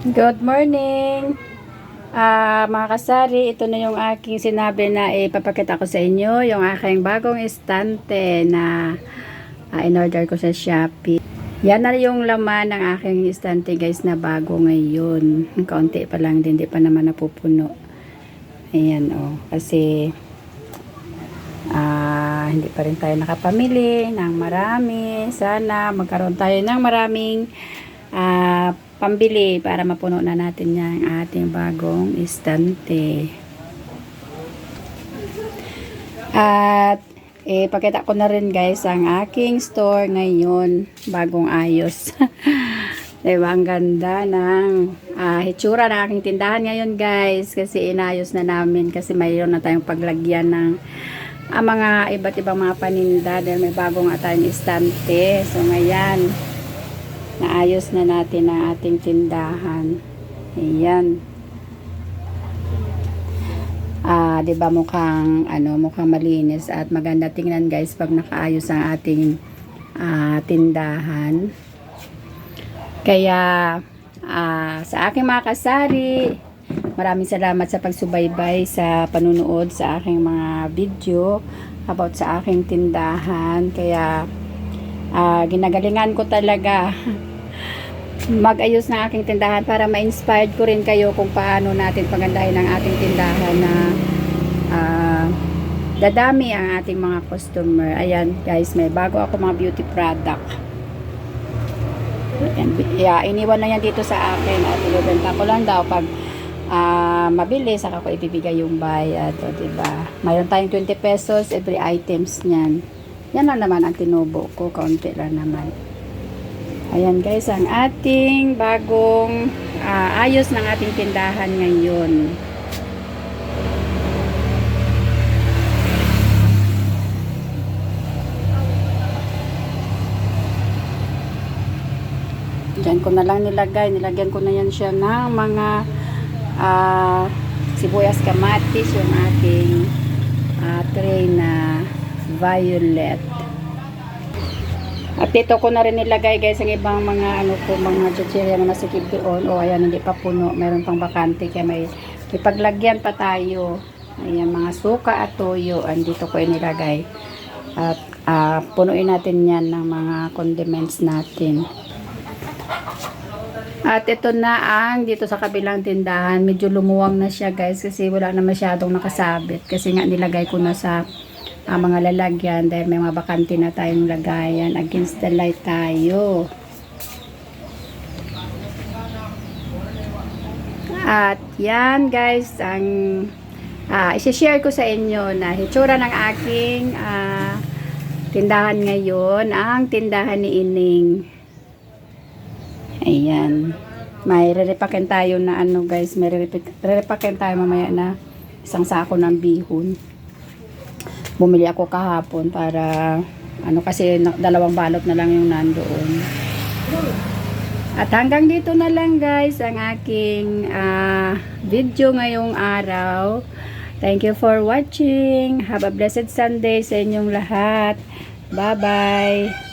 Good morning! Ah, mga kasari, ito na yung aking sinabi na ipapakita ko sa inyo, yung aking bagong estante na ah, in-order ko sa Shopee. Yan na yung laman ng aking estante guys na bago ngayon. Kaunti pa lang din, di pa naman napupuno. Ayan oh, kasi ah, hindi pa rin tayo nakapamili ng marami. Sana magkaroon tayo ng maraming pambili para mapuno na natin yan ang ating bagong estante. At eh, pakita ko na rin guys ang aking store ngayon. Bagong ayos. diba? Ang ganda ng ah, hitsura ng aking tindahan ngayon guys. Kasi inayos na namin kasi mayroon na tayong paglagyan ng ang mga iba't ibang mga paninda dahil may bagong tayong estante. So ngayon, naayos na natin ang ating tindahan. Ayan. Ah, 'di ba mukhang ano, mukhang malinis at maganda tingnan guys pag nakaayos ang ating ah, tindahan. Kaya ah, sa aking mga kasari, maraming salamat sa pagsubaybay sa panunood sa aking mga video about sa aking tindahan. Kaya ah, ginagalingan ko talaga magayos ng aking tindahan para ma-inspired ko rin kayo kung paano natin pagandahin ang ating tindahan na ah, dadami ang ating mga customer. Ayan guys, may bago ako mga beauty product. Ayan, yeah, iniwan na yan dito sa akin at ibebenta ko lang daw pag ah, mabili saka ko ibibigay yung bayad o diba mayroon tayong 20 pesos every items niyan yan lang naman ang tinubo ko kaunti lang naman Ayan guys, ang ating bagong ah, ayos ng ating tindahan ngayon. Diyan ko na lang nilagay. Nilagyan ko na yan siya ng mga ah, sibuyas kamatis, yung ating ah, tray na violet. At dito ko na rin nilagay guys ang ibang mga ano ko mga chichirya na masikip doon. O ayan hindi pa puno. Meron pang bakante kaya may, may paglagyan pa tayo. Ayan mga suka at toyo. Andito ko inilagay. At ah, punuin natin yan ng mga condiments natin. At ito na ang dito sa kabilang tindahan. Medyo lumuwang na siya guys kasi wala na masyadong nakasabit. Kasi nga nilagay ko na sa ah, mga lalagyan dahil may mga bakante na tayong lagayan. Against the light tayo. At yan guys ang ah, isi-share ko sa inyo na hitsura ng aking ah, tindahan ngayon. Ang tindahan ni Ining. Ayan. May re-repacken tayo na ano guys, may re-repacken tayo mamaya na isang sako ng bihon. Bumili ako kahapon para ano kasi dalawang balot na lang yung nandoon. At hanggang dito na lang guys ang aking ah, video ngayong araw. Thank you for watching. Have a blessed Sunday sa inyong lahat. Bye-bye.